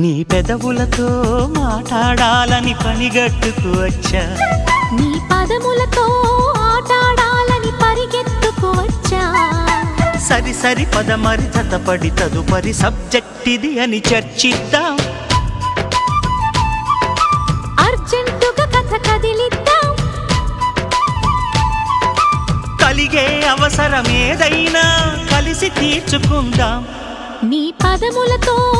నీ పెదవులతో మాట్లాడాలని పనిగట్టుకు వచ్చా. నీ పదములతో ఆటాడాలని పరిగెత్తుకు వచ్చా. సరి సరి పద మరి తదుపరి సబ్జెక్ట్ ఇది అని చర్చిద్దాం. అర్జెంటుగా కథ కదిలిద్దాం. కలిగే అవసరం ఏదైనా కలిసి తీర్చుకుందాం. నీ పదములతో